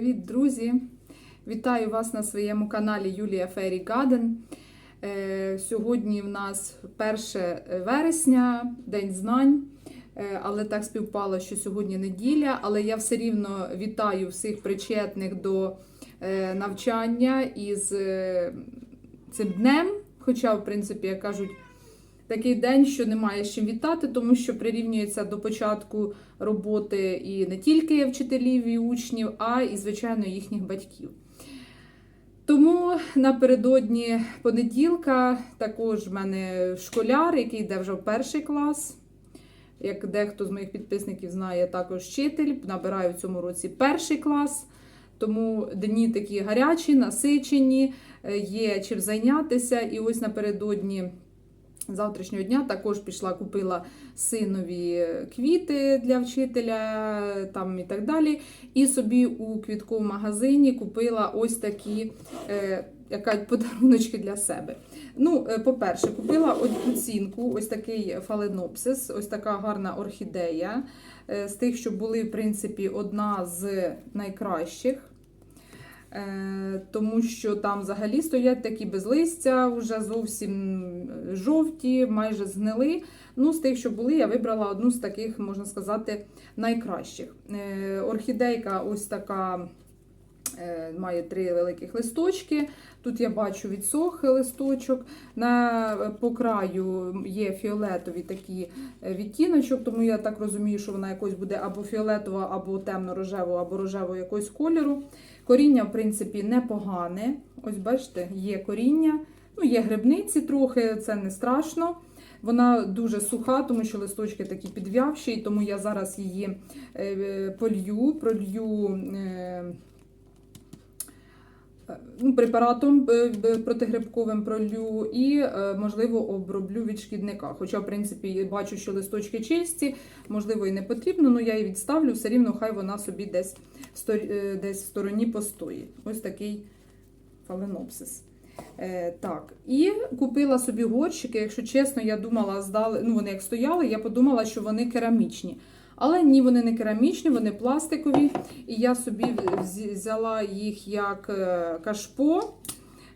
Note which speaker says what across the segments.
Speaker 1: Привіт, друзі! Вітаю вас на своєму каналі Юлія Фері Гаден. Е, Сьогодні в нас 1 вересня, День знань. Е, Але так співпало, що сьогодні неділя. Але я все рівно вітаю всіх причетних до е, навчання із е, цим днем. Хоча, в принципі, як кажуть, такий день, що немає з чим вітати, тому що прирівнюється до початку роботи і не тільки вчителів і учнів, а і, звичайно, їхніх батьків. Тому напередодні понеділка також в мене школяр, який йде вже в перший клас. Як дехто з моїх підписників знає, також вчитель, набираю в цьому році перший клас. Тому дні такі гарячі, насичені, е, є чим зайнятися. І ось напередодні завтрашнього дня також пішла, купила синові квіти для вчителя там і так далі. І собі у квітковому магазині купила ось такі е, яка подаруночки для себе. Ну, е, по-перше, купила оцінку, ось такий фаленопсис, ось така гарна орхідея. е, З тих, що були, в принципі, одна з найкращих. Е, Тому що там взагалі стоять такі без листя, вже зовсім жовті, майже згнили. Ну, з тих, що були, я вибрала одну з таких, можна сказати, найкращих. Е, Орхідейка ось така е, має три великих листочки. Тут я бачу відсох листочок. На, по краю є фіолетові такі е, відтіночок, тому я так розумію, що вона якось буде або фіолетова, або темно-рожевого, або рожевого якогось кольору. Коріння, в принципі, непогане. Ось бачите, є коріння. Ну, є грибниці трохи, це не страшно. Вона дуже суха, тому що листочки такі підв'явші, тому я зараз її е, полью, пролью е, препаратом е, е, протигрибковим пролью і, е, можливо, оброблю від шкідника. Хоча, в принципі, бачу, що листочки чисті, можливо, і не потрібно, але я її відставлю, все рівно хай вона собі десь е, десь в стороні постоїть. Ось такий фаленопсис. Е, так, і купила собі горщики. Якщо чесно, я думала, здали, ну вони як стояли, я подумала, що вони керамічні. Але ні, вони не керамічні, вони пластикові. І я собі взяла їх як е, кашпо.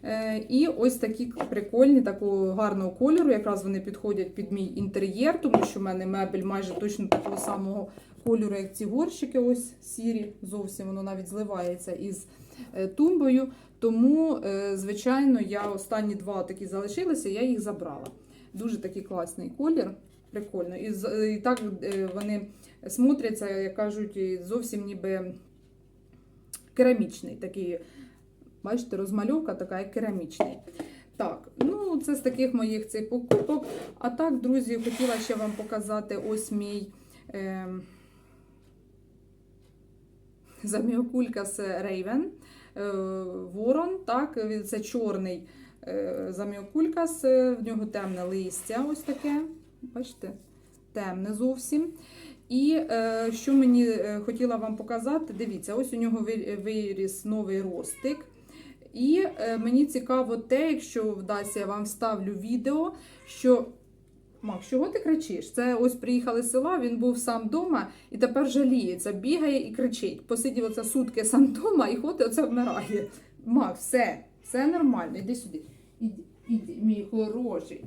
Speaker 1: Е, І ось такі прикольні, такого гарного кольору. Якраз вони підходять під мій інтер'єр, тому що в мене мебель майже точно такого самого кольору, як ці горщики, ось сірі. Зовсім воно навіть зливається із е, тумбою. Тому, звичайно, я останні два такі залишилися, я їх забрала. Дуже такий класний колір, прикольно. І, і так е, вони смотряться, як кажуть, зовсім ніби керамічний. Такий, бачите, розмальовка така, як керамічний. Так, ну це з таких моїх цих покупок. А так, друзі, хотіла ще вам показати ось мій. Е, Заміокулькас Рейвен. Е, Ворон, так, це чорний е, заміокулькас, е, в нього темне листя, ось таке. Бачите, темне зовсім. І е, що мені е, хотіла вам показати, дивіться, ось у нього виріс новий ростик. І е, мені цікаво те, якщо вдасться, я вам вставлю відео, що. Макс, чого ти кричиш? Це ось приїхали з села, він був сам вдома і тепер жаліється, бігає і кричить. Посидів оце сутки сам вдома і ходить, оце вмирає. Макс, все, все нормально, іди сюди. Іди, іди, мій хороший.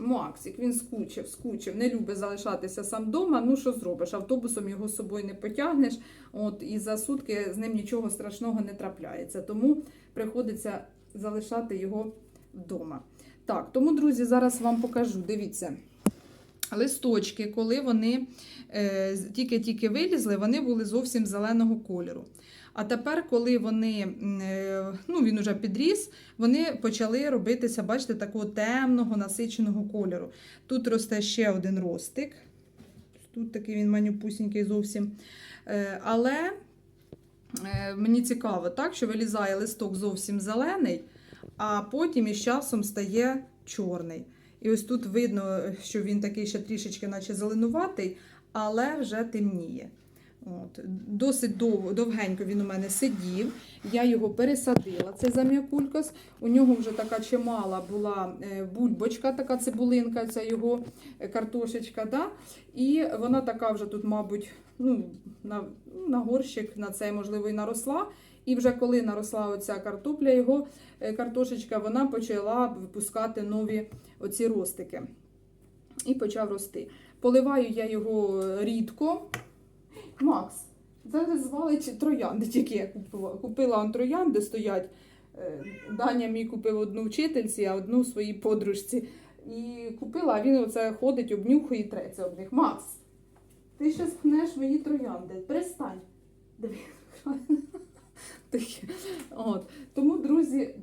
Speaker 1: Максик, він скучив, скучив, не любить залишатися сам вдома. Ну що зробиш? Автобусом його з собою не потягнеш. От і за сутки з ним нічого страшного не трапляється. Тому приходиться залишати його вдома. Так, тому, друзі, зараз вам покажу. Дивіться. Листочки, коли вони е, тільки-тільки вилізли, вони були зовсім зеленого кольору. А тепер, коли вони, е, ну він уже підріс, вони почали робитися, бачите, такого темного, насиченого кольору. Тут росте ще один ростик. Тут такий він манюпусінький зовсім. Е, Але е, мені цікаво, так, що вилізає листок зовсім зелений, а потім із часом стає чорний. І ось тут видно, що він такий ще трішечки, наче зеленуватий, але вже темніє. От. Досить довго, довгенько він у мене сидів. Я його пересадила. Це зам'якулькас. У нього вже така чимала була е, бульбочка, така цибулинка, це його е, картошечка. Да? І вона така вже тут, мабуть, ну, на, ну, на горщик на цей, можливо, і наросла. І вже коли наросла оця картопля, його е, картошечка, вона почала випускати нові оці ростики. І почав рости. Поливаю я його рідко. Макс, зараз звалить троянди, тільки я купила. Купила он троянди, стоять. Е, Даня мій купив одну вчительці, а одну своїй подружці. І купила, а він оце ходить, обнюхує і треться об них. Макс, ти ще спнеш мої троянди. Перестань. Диви. От. Тому, друзі,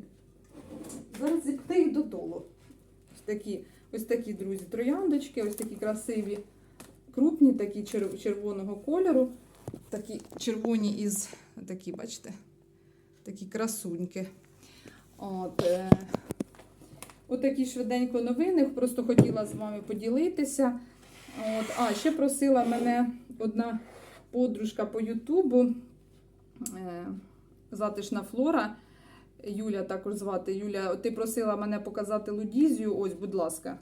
Speaker 1: зараз зіпти їх додолу. Ось такі, ось такі, друзі, трояндочки, ось такі красиві, крупні, такі червоного кольору. Такі червоні із такі, бачите, такі красуньки. От, е, отакі швиденько новини. Просто хотіла з вами поділитися. От, а, ще просила мене одна подружка по Ютубу. Е, затишна флора. Юля також звати. Юля, ти просила мене показати лудізію. Ось, будь ласка.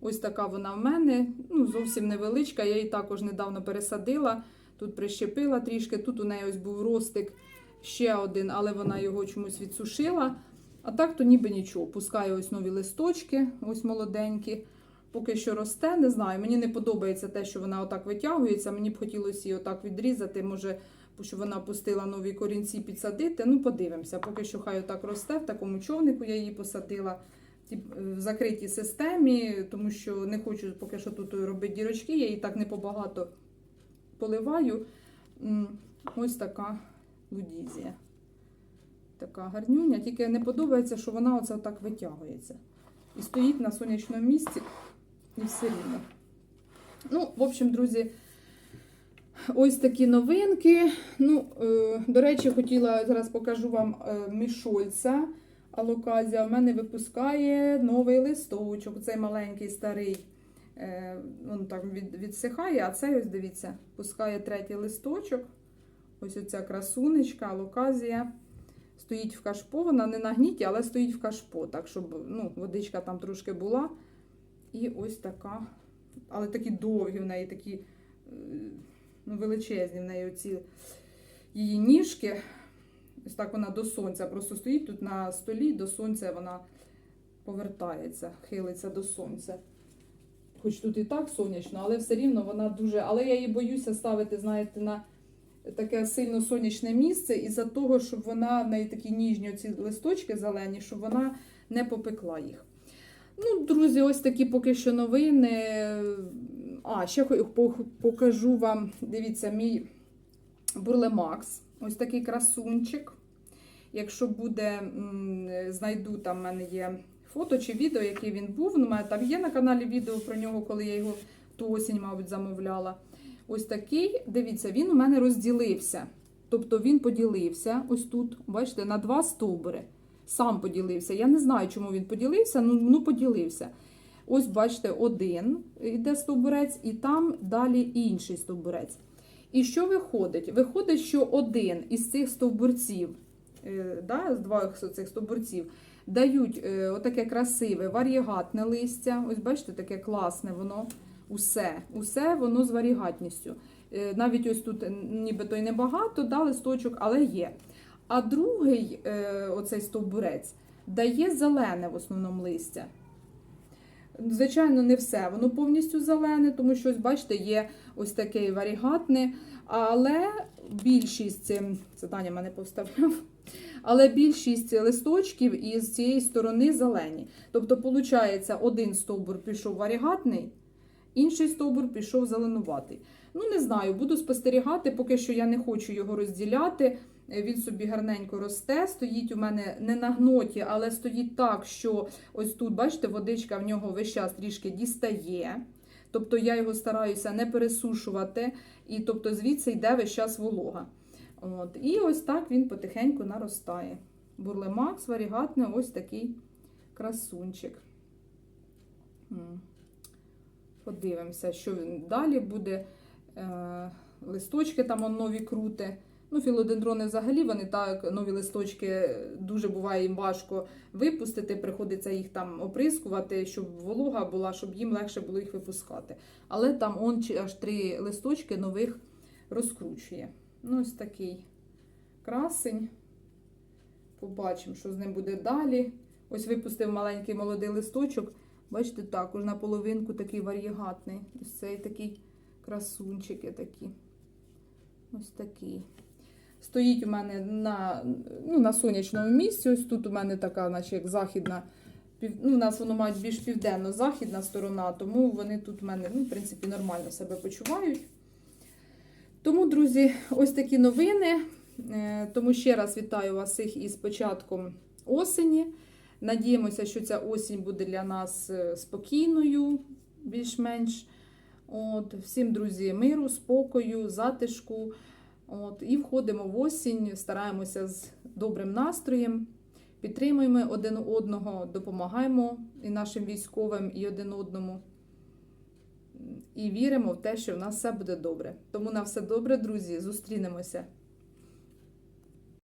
Speaker 1: Ось така вона в мене. Ну, зовсім невеличка. Я її також недавно пересадила. Тут прищепила трішки. Тут у неї ось був ростик ще один, але вона його чомусь відсушила. А так то ніби нічого. Пускаю ось нові листочки, ось молоденькі. Поки що росте, не знаю. Мені не подобається те, що вона отак витягується. Мені б хотілося її отак відрізати. Може, що вона пустила нові корінці підсадити. Ну, подивимося. Поки що хай отак росте, в такому човнику я її посадила в закритій системі, тому що не хочу поки що тут робити дірочки, я її так не побагато поливаю. Ось така лудізія. Така гарнюня, тільки не подобається, що вона оце так витягується. І стоїть на сонячному місці, і все рівно. Ну, в общем, друзі, ось такі новинки. Ну, е, до речі, хотіла зараз покажу вам е, мішольця. Алоказія в мене випускає новий листочок. Цей маленький старий. Е, він так відсихає, а цей ось дивіться, пускає третій листочок. Ось оця красунечка, алоказія. Стоїть в кашпо, вона не на гніті, але стоїть в кашпо, так щоб ну, водичка там трошки була. І ось така. Але такі довгі в неї, такі е, ну, величезні в неї оці її ніжки. Ось так вона до сонця просто стоїть тут на столі, до сонця вона повертається, хилиться до сонця. Хоч тут і так сонячно, але все рівно вона дуже. Але я її боюся ставити, знаєте, на таке сильно сонячне місце, із-за того, щоб вона в неї такі ніжні оці листочки зелені, щоб вона не попекла їх. Ну, друзі, ось такі поки що новини. А, ще покажу вам, дивіться, мій бурлемакс. Ось такий красунчик. Якщо буде, знайду там в мене є фото чи відео, який він був. Ну, у мене там є на каналі відео про нього, коли я його ту осінь, мабуть, замовляла. Ось такий, дивіться, він у мене розділився. Тобто він поділився ось тут, бачите, на два стовбури. Сам поділився. Я не знаю, чому він поділився, ну, ну поділився. Ось, бачите, один йде стовбурець, і там далі інший стовбурець. І що виходить? Виходить, що один із цих стовбурців, е, да, з двох цих стовбурців, дають е, отаке красиве варігатне листя. Ось бачите, таке класне воно. Усе, усе воно з варігатністю. Е, Навіть ось тут нібито й небагато, да, листочок, але є. А другий, оцей стовбурець, дає зелене в основному листя. Звичайно, не все. Воно повністю зелене, тому що, бачите, є ось таке варігатне, але більшість, ем, це Таня мене повставляв, але більшість листочків із цієї сторони зелені. Тобто, виходить, один стовбур пішов варігатний, інший стовбур пішов зеленуватий. Ну, не знаю, буду спостерігати, поки що я не хочу його розділяти. Е, Він собі гарненько росте, стоїть у мене не на гноті, але стоїть так, що ось тут, бачите, водичка в нього весь час трішки дістає. Тобто я його стараюся не пересушувати, і тобто звідси йде весь час волога. От. І ось так він потихеньку наростає. Бурлемакс, варігатний, ось такий красунчик. Подивимося, що він далі буде. Е, листочки там он нові крути. Ну, філодендрони взагалі вони так, нові листочки дуже буває їм важко випустити, приходиться їх там оприскувати, щоб волога була, щоб їм легше було їх випускати. Але там он аж три листочки нових розкручує. Ну, ось такий красень. Побачимо, що з ним буде далі. Ось випустив маленький молодий листочок. Бачите, також на половинку такий варігатний. Ось цей такий красунчики такі. Ось такий. Стоїть у мене на, ну, на сонячному місці. Ось тут у мене така, наче як західна. Ну, у нас воно мають більш південно-західна сторона, тому вони тут у мене, ну, в принципі, нормально себе почувають. Тому, друзі, ось такі новини. Е, Тому ще раз вітаю вас всіх із початком осені. Надіємося, що ця осінь буде для нас е, спокійною, більш-менш. От, всім, друзі, миру, спокою, затишку. От, і входимо в осінь, стараємося з добрим настроєм, підтримуємо один одного, допомагаємо і нашим військовим, і один одному. І віримо в те, що в нас все буде добре. Тому на все добре, друзі, зустрінемося.